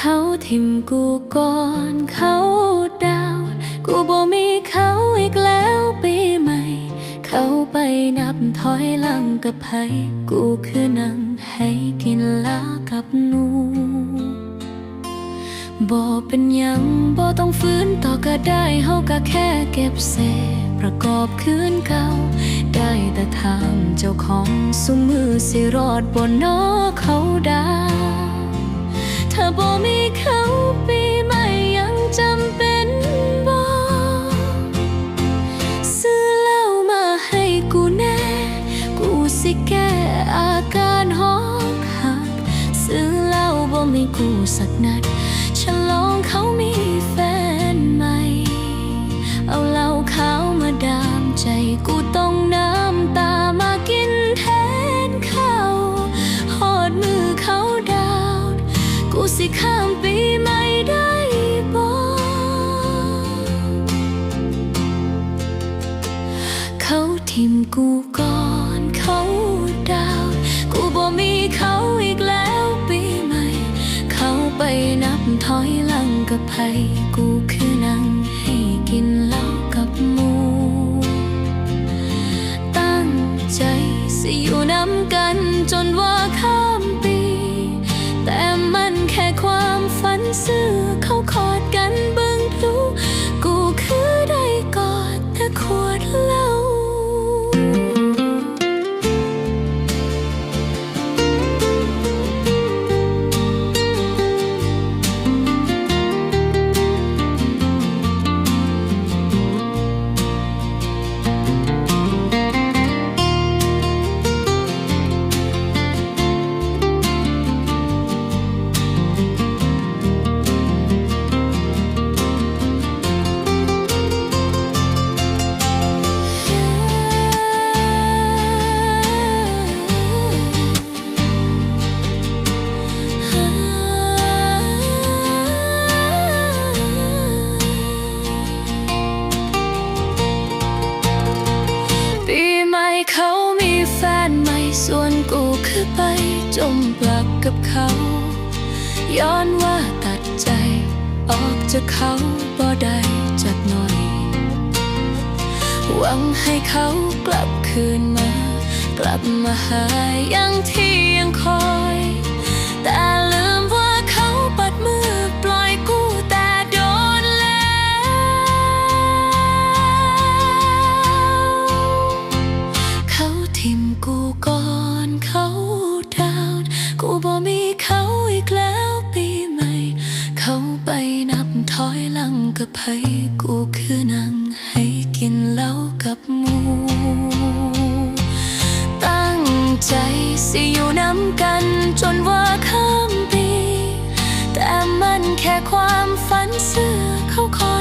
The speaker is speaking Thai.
ขาทิมกูก่อนเขาดาว กูบ่มีเขาอีกแล้วปีใหม่ เขาไปนับถอยหลังกับไผกูคือนั่งให้กินลากับหนูบ่เป็นยังบ่ต้องฟื้นต่อก็ได้เฮาก็แค่เก็บเศษประกอบคืนเก่า ได้แต่ถามเจ้าของสุมือสิรอดบ่นอเขาด เหล้าบ่มีกูสักนัดฉลองเขามีแฟนใหม่ เอาเหล้าขาวมาดามใจกูต้องน้ำตามากินแทนเขาหอดมือเขาดาวกูสิข้ามปีใหม่ได้บ่เขาทิมกูก่อน อไปจมปลักกับเขา ย้อนว่าตัดใจ ออกจากเขาบ่ได้จักหน่อย หวังให้เขากลับคืนมา กลับมาหาอย่างที่ยังคอย สิอยู่น้ำกันจนว่าข้ามปี แต่มันแค่ความฝันเสื้อเขาคอ